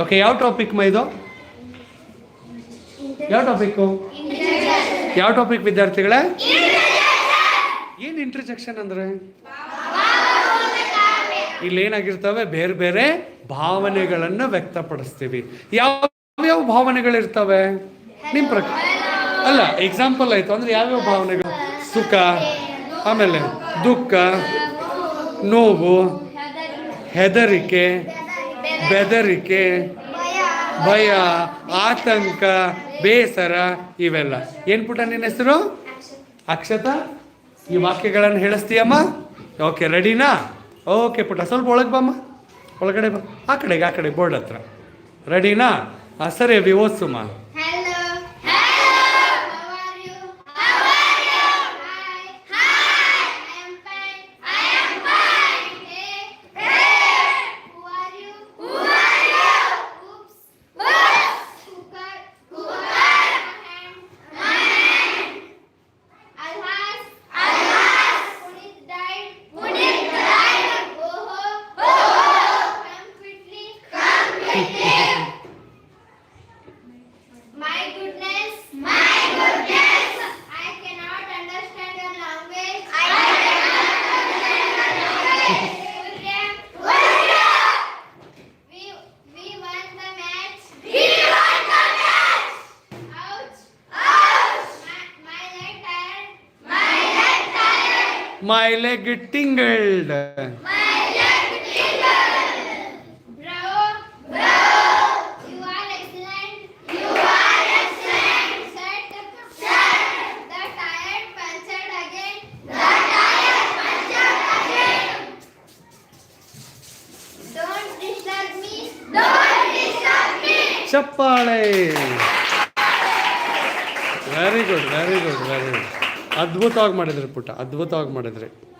Okay ಯಾವ topic ಮಾ ಇದು? ಯಾವ ಟಾಪಿಕ್ಕು ಯಾವ ಟಾಪಿಕ್ ವಿದ್ಯಾರ್ಥಿಗಳೇ? ಏನು ಇಂಟ್ರಜೆಕ್ಷನ್ ಅಂದರೆ? ಇಲ್ಲಿ ಏನಾಗಿರ್ತವೆ? ಬೇರೆ ಬೇರೆ ಭಾವನೆಗಳನ್ನು ವ್ಯಕ್ತಪಡಿಸ್ತೀವಿ. ಯಾವ ಯಾವ ಭಾವನೆಗಳಿರ್ತವೆ? ನಿಮ್ಮ ಪ್ರಕಾರ ಅಲ್ಲ ಎಕ್ಸಾಂಪಲ್ ಆಯಿತು. ಅಂದ್ರೆ ಯಾವ್ಯಾವ ಭಾವನೆಗಳು? ಸುಖ, ಆಮೇಲೆ ದುಃಖ, ನೋವು, ಹೆದರಿಕೆ ಬೆದರಿಕೆ, ಭಯ, ಆತಂಕ, ಬೇಸರ ಇವೆಲ್ಲ. ಏನು ಪುಟ ನಿನ್ನ ಹೆಸರು? ಅಕ್ಷತ. ಈ ವಾಕ್ಯಗಳನ್ನು ಹೇಳಿಸ್ತೀಯಮ್ಮ? ಓಕೆ ರೆಡಿನಾ ಓಕೆ ಪುಟ ಸ್ವಲ್ಪ ಒಳಗೆ ಬಮ್ಮ. ಒಳಗಡೆ ಬಾ. ಆ ಕಡೆಗೆ, ಆ ಕಡೆ, ಬೋರ್ಡ್ ಹತ್ರ. ರೆಡಿನಾ ಸರಿ, ಅಭಿ my leg tingled चप्पाड़े very good very good very good ಅದ್ಭುತವಾಗಿ ಮಾಡಿದ್ರಿ ಪುಟ್ಟ ಅದ್ಭುತವಾಗಿ ಮಾಡಿದ್ರಿ.